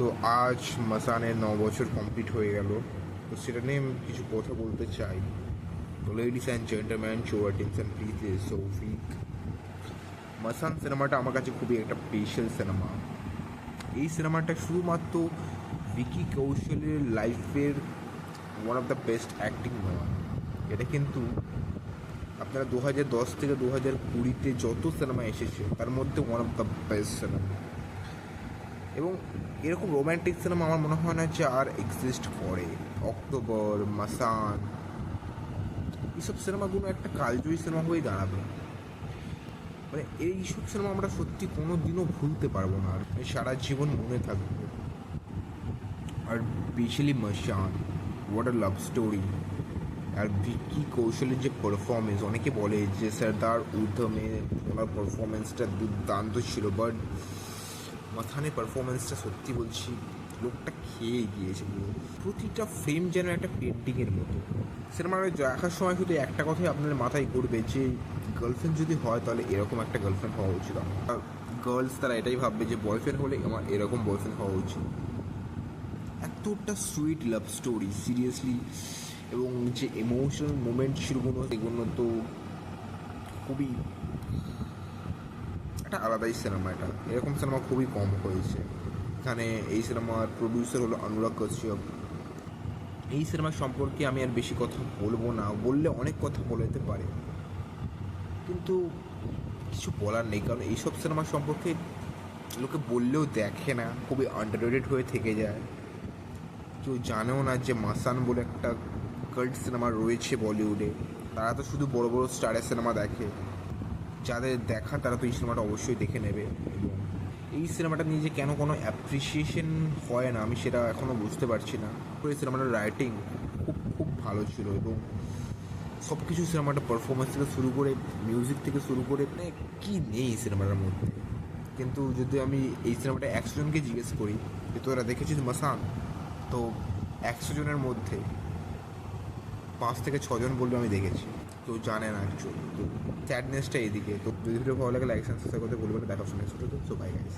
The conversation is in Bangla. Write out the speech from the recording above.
তো আজ মাসানের ন বছর কমপ্লিট হয়ে গেল। তো সেটা নিয়ে আমি কিছু কথা বলতে চাই। তো ladies and gentlemen show attention please সৌফিক Masaan সিনেমাটা আমার কাছে খুবই একটা স্পেশাল সিনেমা এই সিনেমাটা শুধুমাত্র ভিকি কৌশলের লাইফের one of the best acting নয়। এটা কিন্তু আপনারা দু হাজার দশ থেকে দু হাজার কুড়িতে যত সিনেমা এসেছে, তার মধ্যে ওয়ান অফ দ্য বেস্ট সিনেমা এবং এরকম রোম্যান্টিক সিনেমা আমার মনে হয় না যে আর এক্সিস্ট করে। অক্টোবর, মাসান, এইসব সিনেমাগুলো একটা কালজয়ী সিনেমা হয়ে দাঁড়াবে। মানে এইসব সিনেমা আমরা সত্যি কোনো দিনও ভুলতে পারব না। আর সারা জীবন মনে থাকবে। আর specially Masaan what a love story আর ভিকি কৌশলের যে পারফরমেন্স অনেকে বলে যে সর্দার উদ্ধমে ওনার পারফরমেন্সটা দুর্দান্ত ছিল বাট মাথানে পারফরমেন্সটা সত্যি বলছি, লোকটা খেয়ে গিয়েছে পুরো। প্রতিটা ফ্রেম যেন একটা পেন্টিংয়ের মতো। সিনেমাটা দেখার সময় শুধু একটা কথাই আপনার মাথায় ঘুরবে, যে গার্লফ্রেন্ড যদি হয় তাহলে এরকম একটা গার্লফ্রেন্ড হওয়া উচিত আমার। গার্লস তারা এটাই ভাববে যে বয়ফ্রেন্ড হলে আমার এরকম বয়ফ্রেন্ড হওয়া উচিত। এতটা সুইট লাভ স্টোরি সিরিয়াসলি এবং যে ইমোশনাল মোমেন্ট সেগুলো সেগুলো তো খুবই একটা আলাদাই সিনেমা এটা। এরকম সিনেমা খুবই কম হয়েছে। এখানে এই সিনেমার প্রডিউসার হলো অনুরাগ কাশ্যপ। এই সিনেমা সম্পর্কে আমি আর বেশি কথা বলব না। বললে অনেক কথা বলে যেতে পারে। কিন্তু কিছু বলার নেই। কারণ এইসব সিনেমা সম্পর্কে লোকে বললেও দেখে না। খুবই আন্ডাররেটেড হয়ে থেকে যায়। কেউ জানেও না যে মাসান বলে একটা কাল্ট সিনেমা রয়েছে বলিউডে। তারা তো শুধু বড় বড় স্টারের সিনেমা দেখে। যাদের দেখা, তারা তো এই সিনেমাটা অবশ্যই দেখে নেবে। এই সিনেমাটা নিয়ে যে কেন কোনো অ্যাপ্রিসিয়েশন হয় না, আমি সেটা এখনও বুঝতে পারছি না। এই সিনেমাটার রাইটিং খুব খুব ভালো ছিল এবং সব কিছু সিনেমাটা পারফরমেন্স থেকে শুরু করে মিউজিক থেকে শুরু করে মানে কী নেই এই সিনেমাটার মধ্যে? কিন্তু যদি আমি এই সিনেমাটা একশো জনকে জিজ্ঞেস করি, যে তোরা দেখেছিস মাসান? তো একশো জনের মধ্যে পাঁচ থেকে ছজন বলবে আমি দেখেছি। তো জানে না অ্যাকচুয়ালি তো স্যাডনেসটা এইদিকে। তো যদি ভিডিও ভালো লাগে লাইক সাবস্ক্রাইব করতে বলবেন দেখা শোনা ছোটো তো সো বাই গাইস